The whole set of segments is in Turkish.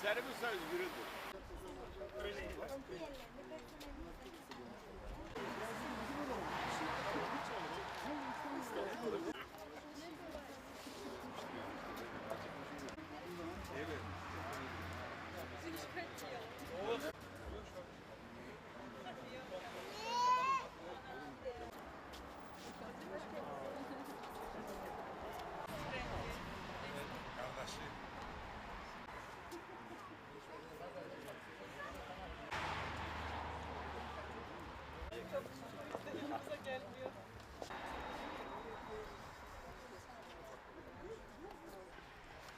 cérebro sai os gritos.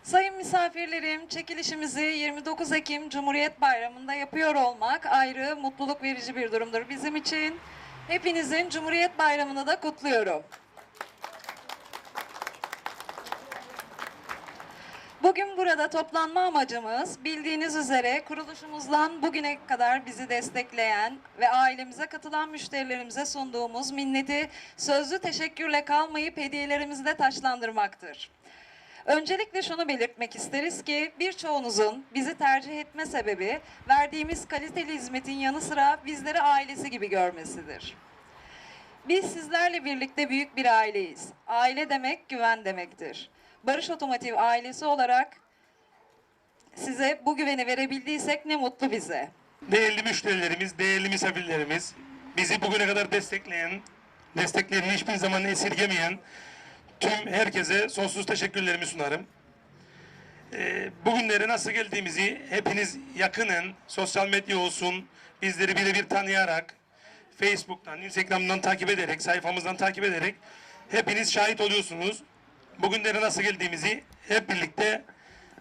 Sayın misafirlerim, çekilişimizi 29 Ekim Cumhuriyet Bayramı'nda yapıyor olmak ayrı mutluluk verici bir durumdur bizim için. Hepinizin Cumhuriyet Bayramı'nı da kutluyorum. Bugün burada toplanma amacımız bildiğiniz üzere kuruluşumuzdan bugüne kadar bizi destekleyen ve ailemize katılan müşterilerimize sunduğumuz minneti sözlü teşekkürle kalmayıp hediyelerimizi de taşlandırmaktır. Öncelikle şunu belirtmek isteriz ki birçoğunuzun bizi tercih etme sebebi verdiğimiz kaliteli hizmetin yanı sıra bizleri ailesi gibi görmesidir. Biz sizlerle birlikte büyük bir aileyiz. Aile demek güven demektir. Barış Otomotiv ailesi olarak size bu güveni verebildiysek ne mutlu bize. Değerli müşterilerimiz, değerli misafirlerimiz, bizi bugüne kadar destekleyen, desteklerini hiçbir zaman esirgemeyen tüm herkese sonsuz teşekkürlerimi sunarım. Ee, bugünlere nasıl geldiğimizi hepiniz yakının, sosyal medya olsun, bizleri birebir tanıyarak, Facebook'tan, Instagram'dan takip ederek, sayfamızdan takip ederek hepiniz şahit oluyorsunuz. Bugünlere nasıl geldiğimizi hep birlikte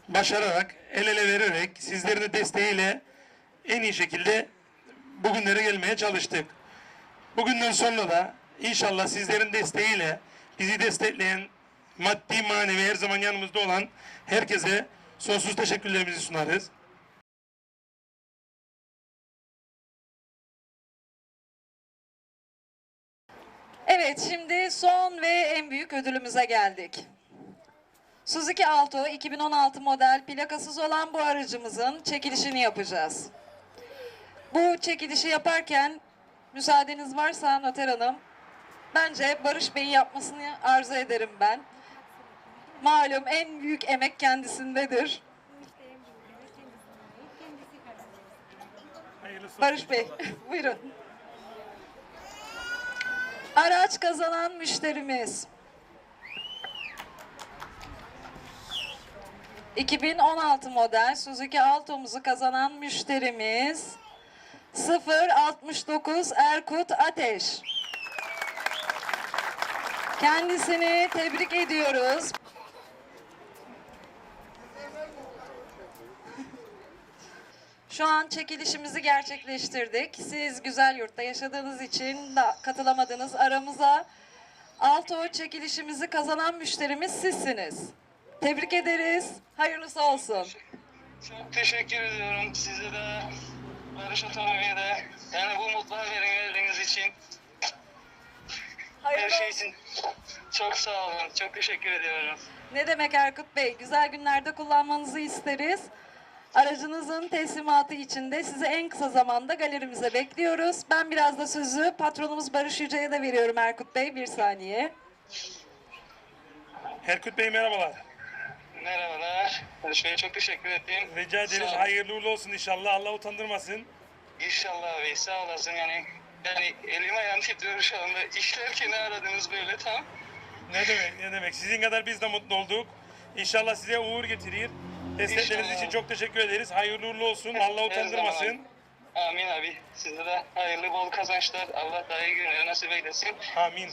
başararak, el ele vererek, sizlerin de desteğiyle en iyi şekilde bugünlere gelmeye çalıştık. Bugünden sonra da inşallah sizlerin desteğiyle bizi destekleyen, maddi manevi her zaman yanımızda olan herkese sonsuz teşekkürlerimizi sunarız. Evet, şimdi son ve en büyük ödülümüze geldik. Suzuki Alto 2016 model plakasız olan bu aracımızın çekilişini yapacağız. Bu çekilişi yaparken müsaadeniz varsa Noter Hanım, bence Barış Bey'in yapmasını arzu ederim ben. Malum en büyük emek kendisindedir. Barış Bey, buyurun. Araç kazanan müşterimiz. 2016 model Suzuki Alto'muzu kazanan müşterimiz 069 Erkut Ateş. Kendisini tebrik ediyoruz. Şu an çekilişimizi gerçekleştirdik. Siz güzel yurtta yaşadığınız için da katılamadınız aramıza. Alto çekilişimizi kazanan müşterimiz sizsiniz. Tebrik ederiz. Hayırlısı olsun. Çok teşekkür ediyorum size de Barış Otomobil'e de. Yani bu mutlu haberi verdiğiniz için her Hayırlı şey için çok sağ olun. Çok teşekkür ediyorum. Ne demek Erkut Bey? Güzel günlerde kullanmanızı isteriz. Aracınızın teslimatı için de sizi en kısa zamanda galerimize bekliyoruz. Ben biraz da sözü patronumuz Barış Yüce'ye de veriyorum Erkut Bey. Bir saniye. Erkut Bey merhabalar. Merhabalar. Barış Bey çok teşekkür ettim. Rica ederiz. Sağ ol. Hayırlı uğurlu olsun inşallah. Allah utandırmasın. İnşallah abi sağ olasın yani. Yani elim ayağım titriyor şu anda. İşlerken aradınız böyle tam. Ne demek ne demek. Sizin kadar biz de mutlu olduk. İnşallah size uğur getirir. Destekleriniz İnşallah. için çok teşekkür ederiz. Hayırlı uğurlu olsun. Allah utandırmasın. Amin abi. Size de hayırlı bol kazançlar. Allah daha iyi günler nasip eylesin. Amin.